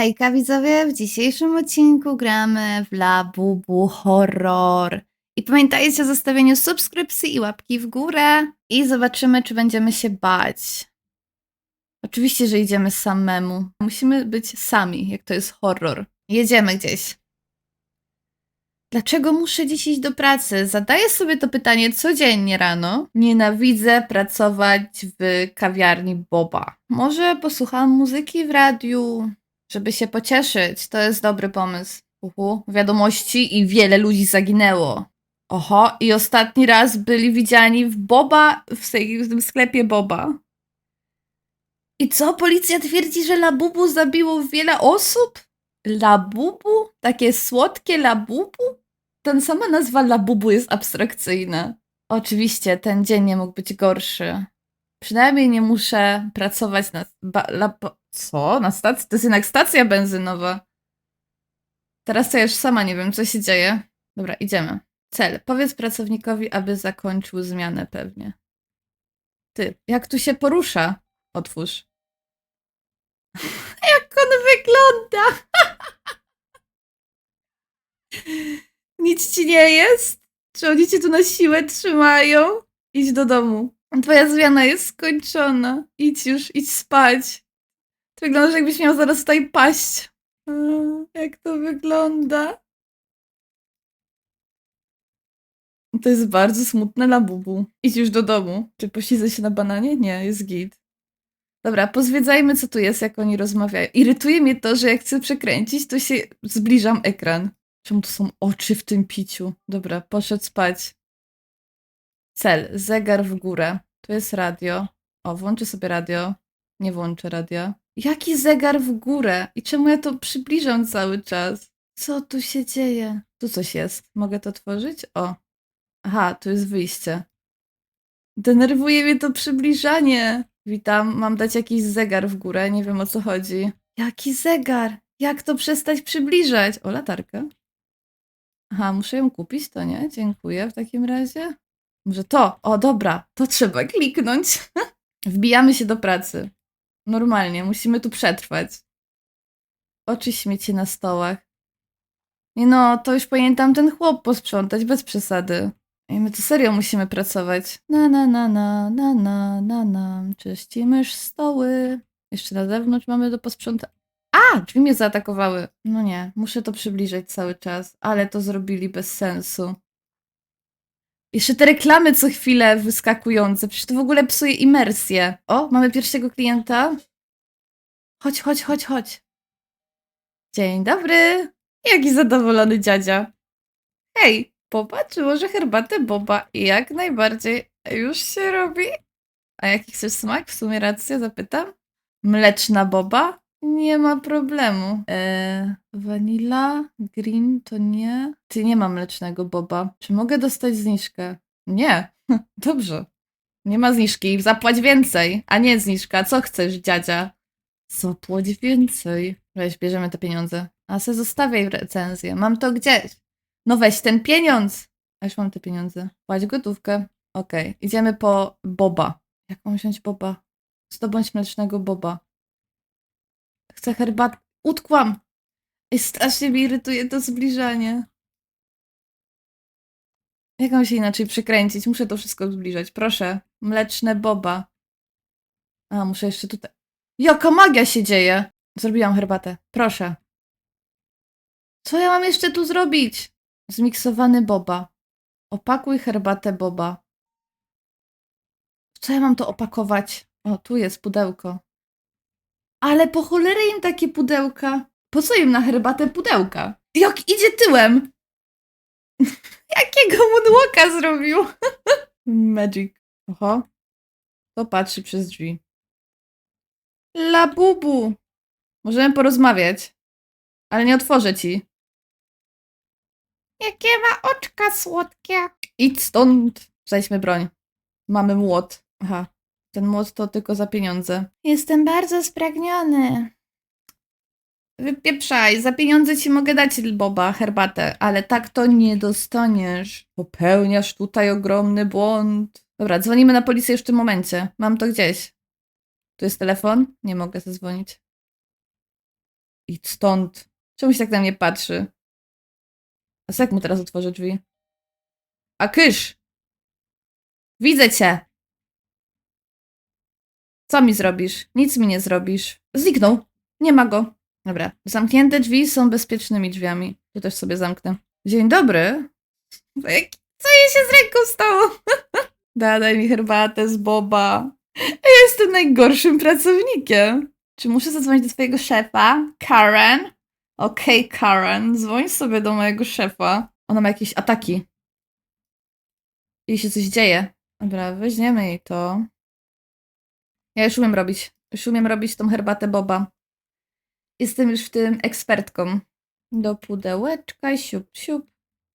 Hejka widzowie, w dzisiejszym odcinku gramy w Labubu Horror. I pamiętajcie o zostawieniu subskrypcji i łapki w górę i zobaczymy, czy będziemy się bać. Oczywiście, że idziemy samemu. Musimy być sami, jak to jest horror. Jedziemy gdzieś. Dlaczego muszę dziś iść do pracy? Zadaję sobie to pytanie codziennie rano. Nienawidzę pracować w kawiarni Boba. Może posłucham muzyki w radiu, żeby się pocieszyć. To jest dobry pomysł. Uhu, wiadomości i wiele ludzi zaginęło. Oho, i ostatni raz byli widziani w Boba, w, tym sklepie Boba. I co? Policja twierdzi, że Labubu zabiło wiele osób? Labubu? Takie słodkie Labubu? Ten sama nazwa Labubu jest abstrakcyjna. Oczywiście, ten dzień nie mógł być gorszy. Przynajmniej nie muszę pracować na... Ba, co? Na stacji? To jest jednak stacja benzynowa. Teraz to ja już sama nie wiem, co się dzieje. Dobra, idziemy. Cel. Powiedz pracownikowi, aby zakończył zmianę pewnie. Ty, jak tu się porusza? Otwórz. jak on wygląda! Nic ci nie jest? Czy oni cię tu na siłę trzymają? Idź do domu. Twoja zmiana jest skończona. Idź już, idź spać. Ty wyglądasz jakbyś miał zaraz tutaj paść. Jak to wygląda? To jest bardzo smutne dla bubu. Idź już do domu. Czy posiedzę się na bananie? Nie, jest git. Dobra, pozwiedzajmy, co tu jest, jak oni rozmawiają. Irytuje mnie to, że jak chcę przekręcić, to się zbliżam ekran. Czemu to są oczy w tym piciu? Dobra, poszedł spać. Cel, zegar w górę. Tu jest radio. O, włączę sobie radio. Nie włączę radia. Jaki zegar w górę? I czemu ja to przybliżam cały czas? Co tu się dzieje? Tu coś jest. Mogę to otworzyć? O. Aha, tu jest wyjście. Denerwuje mnie to przybliżanie. Witam, mam dać jakiś zegar w górę, nie wiem o co chodzi. Jaki zegar? Jak to przestać przybliżać? O, latarkę. Aha, muszę ją kupić, to nie? Dziękuję w takim razie. Może to? O, dobra, to trzeba kliknąć. Wbijamy się do pracy. Normalnie, musimy tu przetrwać. Oczy śmieci na stołach. Nie no, to już powinien tam ten chłop posprzątać, bez przesady. I my tu serio musimy pracować. Na na na na na na na na. Czyścimy stoły. Jeszcze na zewnątrz mamy do posprzątania. A! Drzwi mnie zaatakowały. No nie, muszę to przybliżyć cały czas. Ale to zrobili bez sensu. Jeszcze te reklamy co chwilę wyskakujące. Przecież to w ogóle psuje imersję. O, mamy pierwszego klienta. Chodź, chodź, chodź, chodź. Dzień dobry. Jaki zadowolony dziadzia. Hej, Boba, czy może herbatę Boba? Jak najbardziej. Już się robi. A jaki chcesz smak? W sumie racja, zapytam. Mleczna Boba? Nie ma problemu. Eee, vanilla, green to nie. Ty nie ma mlecznego Boba. Czy mogę dostać zniżkę? Nie. Dobrze. Nie ma zniżki. Zapłać więcej, a nie zniżka. Co chcesz, dziadzia? Zapłać więcej. Weź, bierzemy te pieniądze. A se zostawiaj recenzję. Mam to gdzieś. No weź ten pieniądz. A już mam te pieniądze. Płać gotówkę. Okej, idziemy po Boba. Jak mam wziąć Boba? Zdobądź mlecznego Boba. Chcę herbat. Utkłam! I strasznie mnie irytuje to zbliżanie. Jak mam się inaczej przykręcić? Muszę to wszystko zbliżać. Proszę. Mleczne Boba. A, muszę jeszcze tutaj. Jaka magia się dzieje! Zrobiłam herbatę. Proszę. Co ja mam jeszcze tu zrobić? Zmiksowany boba. Opakuj herbatę boba. Co ja mam to opakować? O, tu jest pudełko. Ale po cholerę im takie pudełka. Po co im na herbatę pudełka? Jak idzie tyłem? Jakiego moonwalka zrobił? Magic. Oho. To patrzy przez drzwi. Labubu. Możemy porozmawiać. Ale nie otworzę ci. Jakie ma oczka słodkie. Idź stąd. Weźmy broń. Mamy młot. Aha. Ten młot to tylko za pieniądze. Jestem bardzo spragniony. Wypieprzaj, za pieniądze ci mogę dać Boba herbatę, ale tak to nie dostaniesz. Popełniasz tutaj ogromny błąd. Dobra, dzwonimy na policję już w tym momencie. Mam to gdzieś. Tu jest telefon? Nie mogę zadzwonić. Idź stąd. Czemu się tak na mnie patrzy? A jak mu teraz otworzę drzwi? A kysz! Widzę cię! Co mi zrobisz? Nic mi nie zrobisz. Zniknął. Nie ma go. Dobra. Zamknięte drzwi są bezpiecznymi drzwiami. Tu też sobie zamknę. Dzień dobry. Co jej się z ręką stało? Da, daj mi herbatę z boba. Ja jestem najgorszym pracownikiem. Czy muszę zadzwonić do twojego szefa? Karen? Okej, Karen. Dzwoń sobie do mojego szefa. Ona ma jakieś ataki. Jej się coś dzieje. Dobra, weźmiemy jej to. Ja już umiem robić. Już umiem robić tą herbatę boba. Jestem już w tym ekspertką. Do pudełeczka, siup, siup.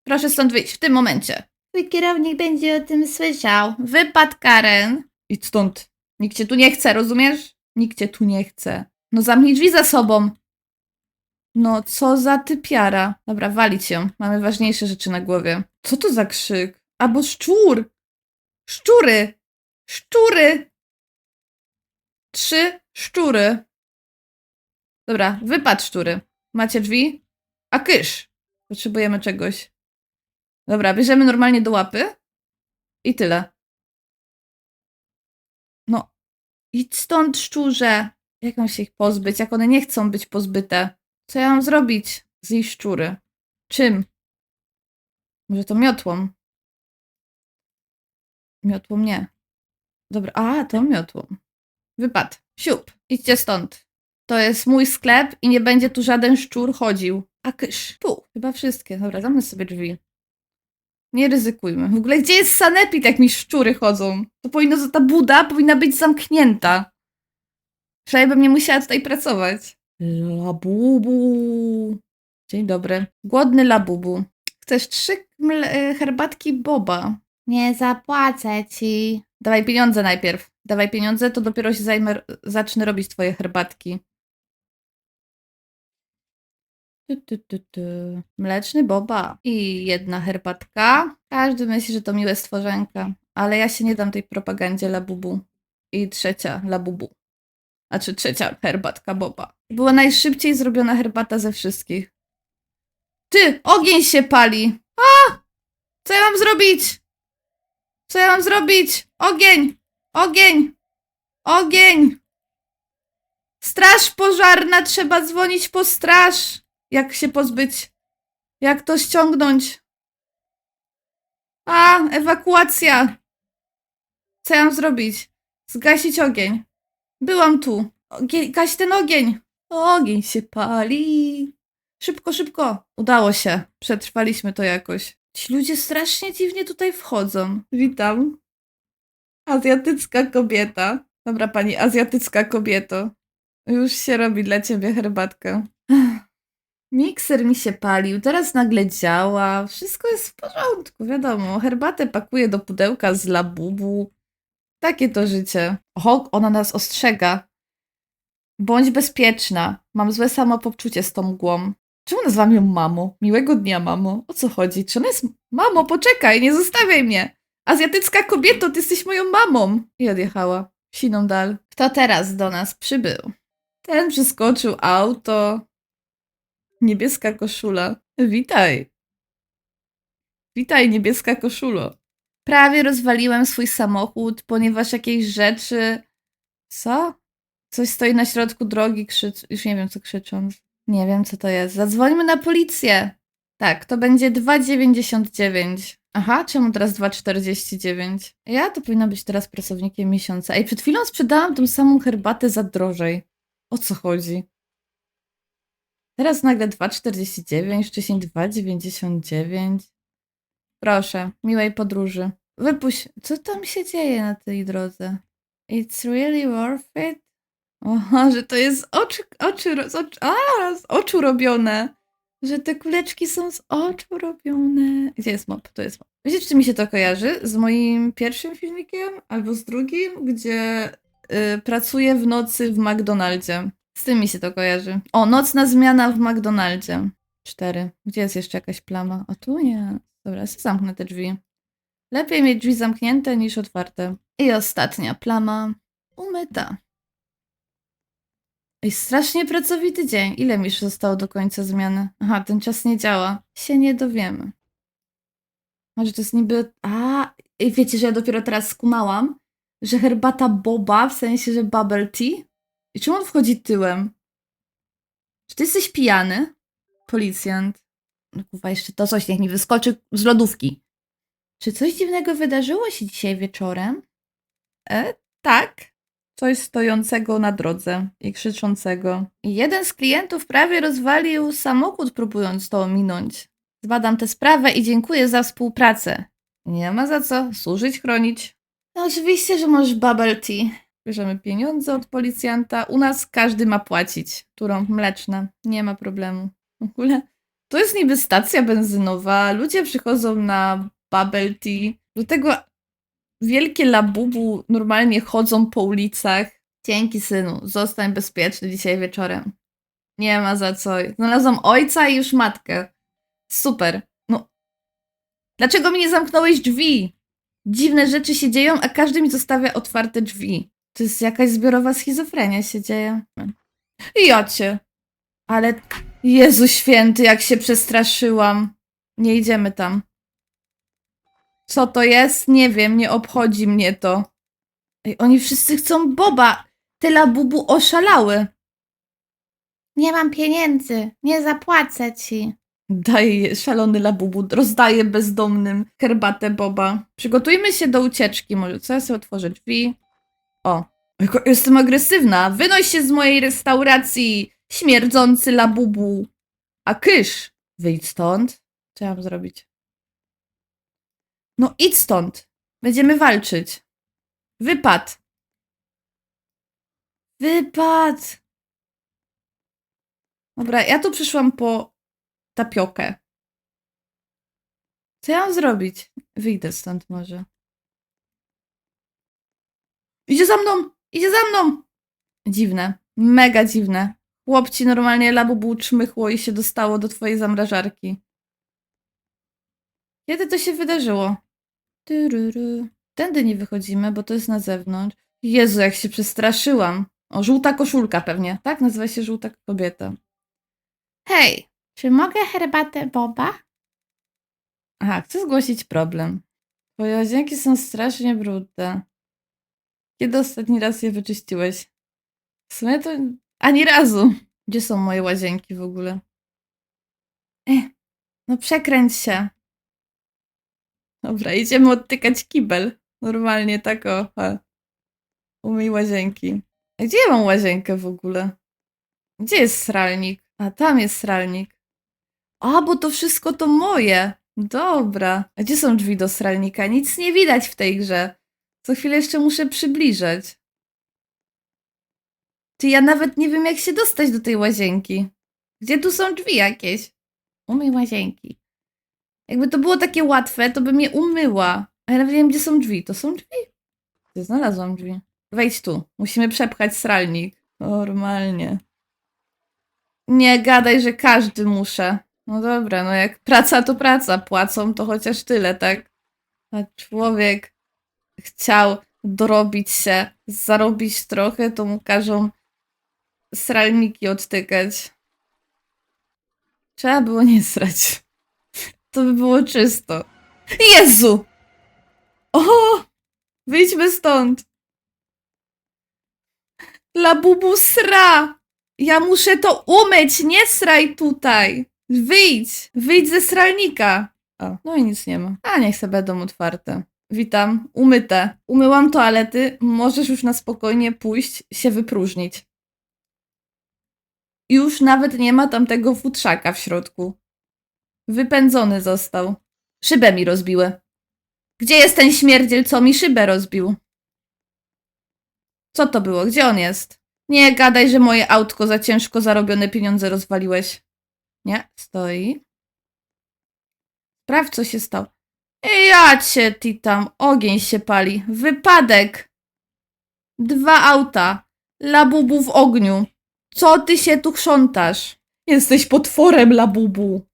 Proszę stąd wyjść w tym momencie. Twój kierownik będzie o tym słyszał. Wypad, Karen. Idź stąd. Nikt cię tu nie chce, rozumiesz? Nikt cię tu nie chce. No zamknij drzwi za sobą. No, co za typiara. Dobra, walić ją. Mamy ważniejsze rzeczy na głowie. Co to za krzyk? Albo szczur! Szczury! Szczury! Trzy szczury. Dobra, wypad szczury. Macie drzwi? A kysz! Potrzebujemy czegoś. Dobra, bierzemy normalnie do łapy. I tyle. No, idź stąd, szczurze. Jak mam się ich pozbyć, jak one nie chcą być pozbyte? Co ja mam zrobić z jej szczury? Czym? Może to miotłą? Miotłą nie. Dobra, a, to miotłą. Wypad. Siup. Idźcie stąd. To jest mój sklep i nie będzie tu żaden szczur chodził. A kysz. Tu. Chyba wszystkie. Dobra, zamknę sobie drzwi. Nie ryzykujmy. W ogóle gdzie jest sanepid, jak mi szczury chodzą? To powinno, ta buda powinna być zamknięta. Przynajmniej bym nie musiała tutaj pracować. Labubu. Dzień dobry. Głodny labubu. Chcesz trzy e, herbatki boba? Nie zapłacę ci. Dawaj pieniądze najpierw. Dawaj pieniądze, to dopiero się zajmę, zacznę robić twoje herbatki. Tu, tu, tu, tu. Mleczny boba i jedna herbatka. Każdy myśli, że to miłe stworzenka, ale ja się nie dam tej propagandzie labubu. I trzecia labubu. Znaczy trzecia herbatka boba. Była najszybciej zrobiona herbata ze wszystkich. Ty, ogień się pali! A! Co ja mam zrobić? Co ja mam zrobić? Ogień! Ogień! Ogień! Straż pożarna, trzeba dzwonić po straż. Jak się pozbyć? Jak to ściągnąć? A, ewakuacja! Co ja mam zrobić? Zgasić ogień. Byłam tu. Ogień, gaś ten ogień. Ogień się pali. Szybko, szybko. Udało się. Przetrwaliśmy to jakoś. Ci ludzie strasznie dziwnie tutaj wchodzą. Witam. Azjatycka kobieta. Dobra, pani azjatycka kobieto. Już się robi dla ciebie herbatkę. Mikser mi się palił, teraz nagle działa. Wszystko jest w porządku, wiadomo. Herbatę pakuję do pudełka z labubu. Takie to życie. O, ona nas ostrzega. Bądź bezpieczna. Mam złe samopoczucie z tą mgłą. Czemu nazwam ją mamo? Miłego dnia, mamo. O co chodzi? Czy ona jest... Mamo, poczekaj, nie zostawiaj mnie. Azjatycka kobieto, ty jesteś moją mamą. I odjechała. Siną dal. Kto teraz do nas przybył? Ten przeskoczył auto. Niebieska koszula. Witaj. Witaj, niebieska koszulo. Prawie rozwaliłem swój samochód, ponieważ jakieś rzeczy. Co? Coś stoi na środku drogi, krzycz. Już nie wiem, co krzyczą. Nie wiem, co to jest. Zadzwońmy na policję. Tak, to będzie 2,99. Aha, czemu teraz 2,49? Ja to powinna być teraz pracownikiem miesiąca. Ej, przed chwilą sprzedałam tą samą herbatę za drożej. O co chodzi? Teraz nagle 2,49, wcześniej 2,99. Proszę, miłej podróży. Wypuść. Co tam się dzieje na tej drodze? It's really worth it? Oha, że to jest oczy, oczy, z oczu, a, z oczu robione. Że te kuleczki są z oczu robione. Gdzie jest mop? To jest mop. Wiecie, czy mi się to kojarzy? Z moim pierwszym filmikiem albo z drugim, gdzie y, pracuję w nocy w McDonaldzie. Z tym mi się to kojarzy. O, nocna zmiana w McDonaldzie. Cztery. Gdzie jest jeszcze jakaś plama? O, tu nie. Dobra, ja zamknę te drzwi. Lepiej mieć drzwi zamknięte niż otwarte. I ostatnia plama. Umyta. Ej, strasznie pracowity dzień. Ile mi już zostało do końca zmiany? Aha, ten czas nie działa. Się nie dowiemy. Może to jest niby... A, ej, wiecie, że ja dopiero teraz skumałam, że herbata boba, w sensie, że bubble tea? I czemu on wchodzi tyłem? Czy ty jesteś pijany? Policjant. No kurwa, jeszcze to coś, niech mi wyskoczy z lodówki. Czy coś dziwnego wydarzyło się dzisiaj wieczorem? E, tak. Coś stojącego na drodze i krzyczącego. Jeden z klientów prawie rozwalił samochód, próbując to ominąć. Zbadam tę sprawę i dziękuję za współpracę. Nie ma za co służyć, chronić. No oczywiście, że możesz bubble tea. Bierzemy pieniądze od policjanta. U nas każdy ma płacić. Turą mleczne. Nie ma problemu. W ogóle to jest niby stacja benzynowa. Ludzie przychodzą na bubble tea. Do tego wielkie labubu normalnie chodzą po ulicach. Dzięki synu, zostań bezpieczny dzisiaj wieczorem. Nie ma za co. Znalazłam ojca i już matkę. Super. No. Dlaczego mi nie zamknąłeś drzwi? Dziwne rzeczy się dzieją, a każdy mi zostawia otwarte drzwi. To jest jakaś zbiorowa schizofrenia się dzieje. I ja. Ale Jezu święty, jak się przestraszyłam. Nie idziemy tam. Co to jest? Nie wiem, nie obchodzi mnie to. Ej, oni wszyscy chcą Boba. Te labubu oszalały. Nie mam pieniędzy, nie zapłacę ci. Daje szalony labubu, rozdaje bezdomnym herbatę Boba. Przygotujmy się do ucieczki. Może co ja sobie otworzę drzwi? O, jaka jestem agresywna. Wynoś się z mojej restauracji, śmierdzący labubu. A kysz, wyjdź stąd. Co ja mam zrobić? No idź stąd. Będziemy walczyć. Wypad. Wypad. Dobra, ja tu przyszłam po tapiokę. Co ja mam zrobić? Wyjdę stąd może. Idzie za mną! Idzie za mną! Dziwne. Mega dziwne. Chłopci normalnie labubu czmychło i się dostało do twojej zamrażarki. Kiedy to się wydarzyło? Tędy nie wychodzimy, bo to jest na zewnątrz. Jezu, jak się przestraszyłam. O, żółta koszulka pewnie, tak? Nazywa się żółta kobieta. Hej, czy mogę herbatę Boba? Aha, chcę zgłosić problem. Twoje łazienki są strasznie brudne. Kiedy ostatni raz je wyczyściłeś? W sumie to ani razu. Gdzie są moje łazienki w ogóle? Eh, no przekręć się. Dobra, idziemy odtykać kibel. Normalnie tak o. Umyj łazienki. A gdzie ja mam łazienkę w ogóle? Gdzie jest sralnik? A tam jest sralnik. A, bo to wszystko to moje. Dobra. A gdzie są drzwi do sralnika? Nic nie widać w tej grze. Co chwilę jeszcze muszę przybliżać. Ty, ja nawet nie wiem, jak się dostać do tej łazienki. Gdzie tu są drzwi jakieś? Umyj łazienki. Jakby to było takie łatwe, to bym je umyła. A ja nawet nie wiem, gdzie są drzwi. To są drzwi? Gdzie znalazłam drzwi? Wejdź tu. Musimy przepchać sralnik. Normalnie. Nie gadaj, że każdy muszę. No dobra, no jak praca to praca. Płacą to chociaż tyle, tak? A człowiek chciał dorobić się, zarobić trochę, to mu każą sralniki odtykać. Trzeba było nie srać. To by było czysto. Jezu! O! Wyjdźmy stąd! Labubu sra! Ja muszę to umyć, nie sraj tutaj! Wyjdź! Wyjdź ze sralnika! O, no i nic nie ma. A niech se będą otwarte. Witam, umyte. Umyłam toalety, możesz już na spokojnie pójść się wypróżnić. Już nawet nie ma tamtego futrzaka w środku. Wypędzony został. Szybę mi rozbiły. Gdzie jest ten śmierdziel, co mi szybę rozbił? Co to było? Gdzie on jest? Nie gadaj, że moje autko za ciężko zarobione pieniądze rozwaliłeś. Nie, stoi. Sprawdź, co się stało. Ja cię, Titam, ogień się pali. Wypadek. Dwa auta. Labubu w ogniu. Co ty się tu chrzątasz? Jesteś potworem, Labubu.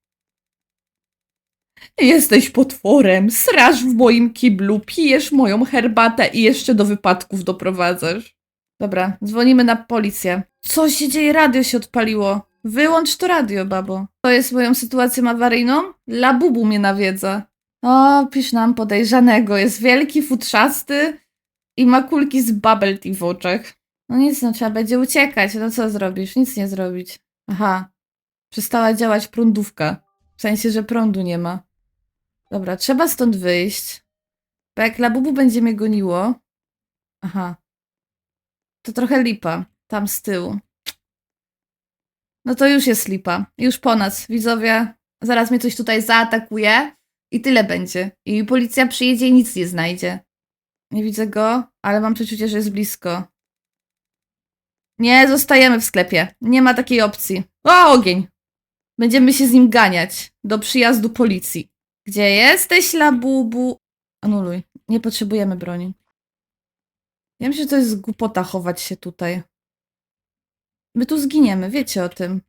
Jesteś potworem, srasz w moim kiblu, pijesz moją herbatę i jeszcze do wypadków doprowadzasz. Dobra, dzwonimy na policję. Co się dzieje? Radio się odpaliło. Wyłącz to radio, babo. To jest moją sytuacją awaryjną? Labubu mnie nawiedza. O, pisz nam podejrzanego. Jest wielki, futrzasty i ma kulki z bubble tea w oczach. No nic, no trzeba będzie uciekać. No co zrobisz? Nic nie zrobić. Aha. Przestała działać prądówka. W sensie, że prądu nie ma. Dobra, trzeba stąd wyjść. Bo jak Labubu będzie mnie goniło... Aha. To trochę lipa. Tam z tyłu. No to już jest lipa. Już po nas, widzowie. Zaraz mnie coś tutaj zaatakuje i tyle będzie. I policja przyjedzie i nic nie znajdzie. Nie widzę go, ale mam przeczucie, że jest blisko. Nie, zostajemy w sklepie. Nie ma takiej opcji. O, ogień! Będziemy się z nim ganiać do przyjazdu policji. Gdzie jesteś, labubu? Anuluj. Nie potrzebujemy broni. Ja myślę, że to jest głupota chować się tutaj. My tu zginiemy, wiecie o tym.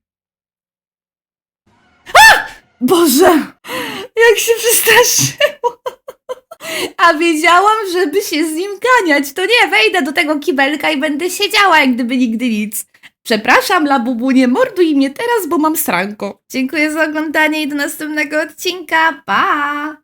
A! Boże! Jak się przestraszyło! A wiedziałam, żeby się z nim ganiać. To nie, wejdę do tego kibelka i będę siedziała, jak gdyby nigdy nic. Przepraszam, Labubu, nie morduj mnie teraz, bo mam sranko. Dziękuję za oglądanie i do następnego odcinka. Pa!